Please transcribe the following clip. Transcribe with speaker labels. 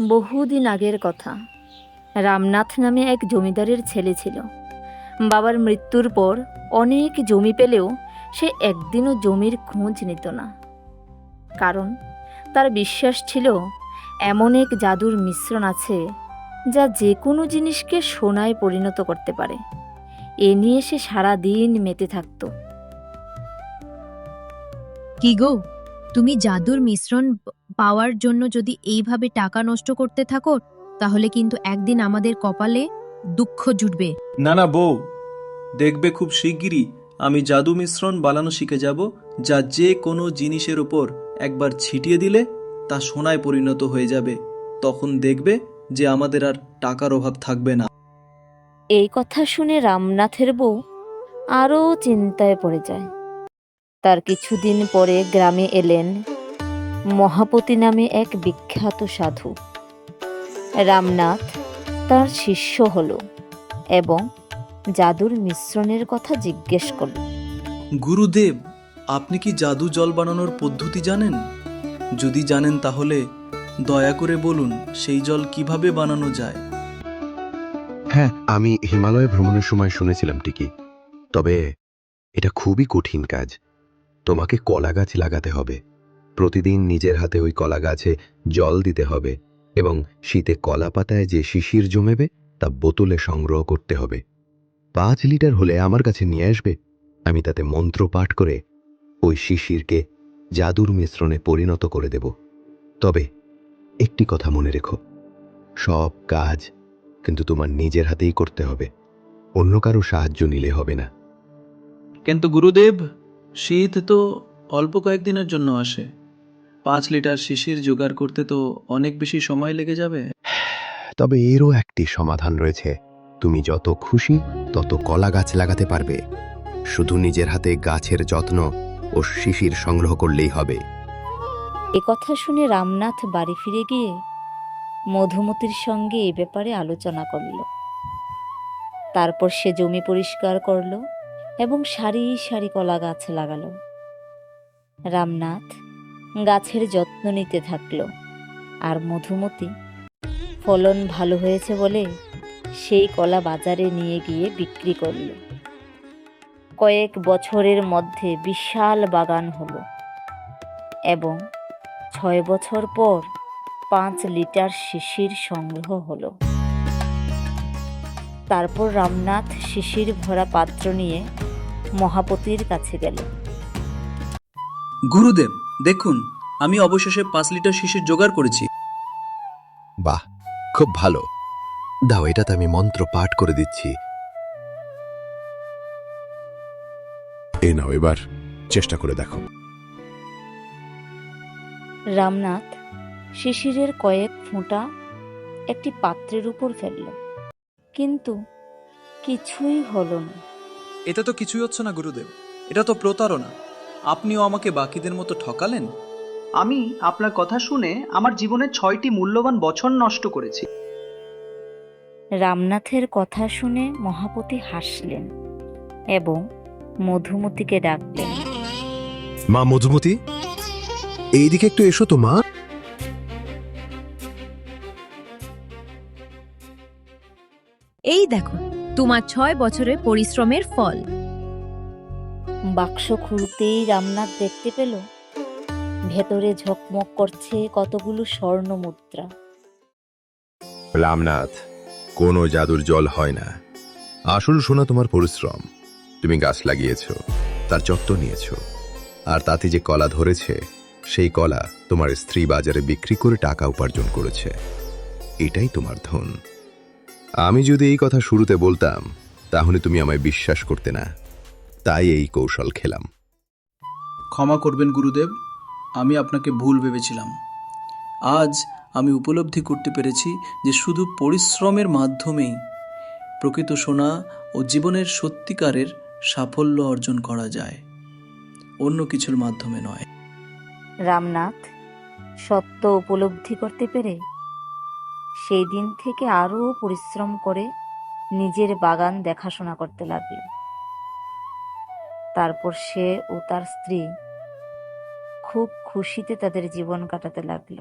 Speaker 1: বহুদিন আগের কথা। রামনাথ নামে এক জমিদারের ছেলে ছিল। বাবার মৃত্যুর পর অনেক জমি পেলেও সে একদিনও জমির খোঁজ নিত না। কারণ তার বিশ্বাস ছিল, এমন এক জাদুর মিশ্রণ আছে যা যে কোনো জিনিসকে সোনায় পরিণত করতে পারে। এ নিয়ে সে সারা দিন মেতে থাকতো।
Speaker 2: কি গো? তুমি জাদুর মিশ্রণ পাওয়ার জন্য যদি এইভাবে টাকা নষ্ট করতে থাকো তাহলে কিন্তু একদিন আমাদের কপালে দুঃখ জুটবে।
Speaker 3: না না বউ দেখবে খুব শিগগিরই আমি জাদু মিশ্রণ বানানো শিখে যাব যা যে কোনো জিনিসের উপর একবার ছিটিয়ে দিলে তা সোনায় পরিণত হয়ে যাবে। তখন দেখবে যে আমাদের আর টাকার অভাব থাকবে না।
Speaker 1: এই কথা শুনে রামনাথের বউ আরও চিন্তায় পড়ে যায়। তার কিছুদিন পরে গ্রামে এলেন মহাপতি নামে এক বিখ্যাত সাধু। রামনাথ তার শিষ্য হল এবং জাদুর মিশ্রণের কথা জিজ্ঞেস করল।
Speaker 3: গুরুদেব আপনি কি জাদু জল বানানোর পদ্ধতি জানেন? যদি জানেন তাহলে দয়া করে বলুন সেই জল কীভাবে বানানো যায়?
Speaker 4: হ্যাঁ আমি হিমালয় ভ্রমণের সময় শুনেছিলাম ঠিকই। তবে এটা খুবই কঠিন কাজ। তোমাকে কলা গাছ লাগাতে হবে। প্রতিদিন নিজের হাতে ওই কলা গাছে জল দিতে হবে এবং শীতে কলা পাতায় যে শিশির জমেবে, তা বোতলে সংগ্রহ করতে হবে। পাঁচ লিটার হলে আমার কাছে নিয়ে আসবে। আমি তাতে মন্ত্র পাঠ করে ওই শিশিরকে জাদুর মিশ্রণে পরিণত করে দেব। তবে একটি কথা মনে রেখো, সব কাজ কিন্তু তোমার নিজের হাতেই করতে হবে, অন্য কারও সাহায্য নিলে হবে না।
Speaker 3: কিন্তু গুরুদেব শীত তো অল্প কয়েকদিনের জন্য আসে। পাঁচ লিটার শিশির জোগাড় করতে তো অনেক বেশি সময় লেগে যাবে।
Speaker 4: তবে এরও একটি সমাধান রয়েছে। তুমি যত খুশি তত কলা গাছ লাগাতে পারবে। শুধু নিজের হাতে গাছের যত্ন ও শিশির সংগ্রহ করলেই হবে।
Speaker 1: এ কথা শুনে রামনাথ বাড়ি ফিরে গিয়ে মধুমতির সঙ্গে এ ব্যাপারে আলোচনা করল। তারপর সে জমি পরিষ্কার করল। এবং সারি সারি কলা গাছ লাগালো। রামনাথ গাছের যত্ন নিতে থাকল আর মধুমতি, ফলন ভালো হয়েছে বলে সেই কলা বাজারে নিয়ে গিয়ে বিক্রি করল। কয়েক বছরের মধ্যে বিশাল বাগান হলো এবং ছয় বছর পর পাঁচ লিটার শিশির সংগ্রহ হলো। তারপর রামনাথ শিশির ভরা পাত্র নিয়ে মহাপতির কাছে গেল।
Speaker 3: গুরুদেব দেখুন আমি অবশেষে পাঁচ লিটার শিশির জোগাড় করেছি।
Speaker 4: বাহ খুব ভালো। দাও এটাতে আমি মন্ত্র পাঠ করে দিচ্ছি। এই নাও এবার চেষ্টা করে দেখো।
Speaker 1: রামনাথ শিশিরের কয়েক ফোঁটা একটি পাত্রের উপর ফেলল কিন্তু কিছুই হলো না।
Speaker 3: এটা তো কিছুই হচ্ছে না গুরুদেব। এটা তো প্রতারণা। আপনিও আমাকে বাকিদের মতো ঠকালেন?
Speaker 5: আমি আপনার কথা শুনে আমার জীবনের ছয়টি মূল্যবান বছর নষ্ট করেছি।
Speaker 1: রামনাথের কথা শুনে মহাপতি হাসলেন এবং মধুমতিকে ডাকলেন।
Speaker 4: মা মধুমতি এইদিকে একটু এসো তো মা।
Speaker 2: এই দেখো তোমার ছয় বছরের পরিশ্রমের ফল।
Speaker 1: বাক্স খুলতেই রামনাথ দেখতে পেল ভেতরে ঝকমক করছে কতগুলো স্বর্ণ মুদ্রা।
Speaker 4: রামনাথ কোনো জাদুর জল হয় না। আসল শোনা তোমার পরিশ্রম। তুমি গাছ লাগিয়েছ তার যত্ন নিয়েছ আর তাতে যে কলা ধরেছে সেই কলা তোমার স্ত্রী বাজারে বিক্রি করে টাকা উপার্জন করেছে। এটাই তোমার ধন। আমি যদি এই কথা শুরুতে বলতাম তাহলে তুমি আমায় বিশ্বাস করতে না। তাই এই কৌশল খেলাম।
Speaker 3: ক্ষমা করবেন গুরুদেব আমি আপনাকে ভুল ভেবেছিলাম। আজ আমি উপলব্ধি করতে পেরেছি যে শুধু পরিশ্রমের মাধ্যমেই প্রকৃত সোনা ও জীবনের সত্যিকারের সাফল্য অর্জন করা যায়। অন্য কিছুর মাধ্যমে নয়।
Speaker 1: রামনাথ সত্য উপলব্ধি করতে পেরে সেই দিন থেকে আরও পরিশ্রম করে নিজের বাগান দেখাশোনা করতে লাগল। তারপর সে ও তার স্ত্রী খুব খুশিতে তাদের জীবন কাটাতে লাগল।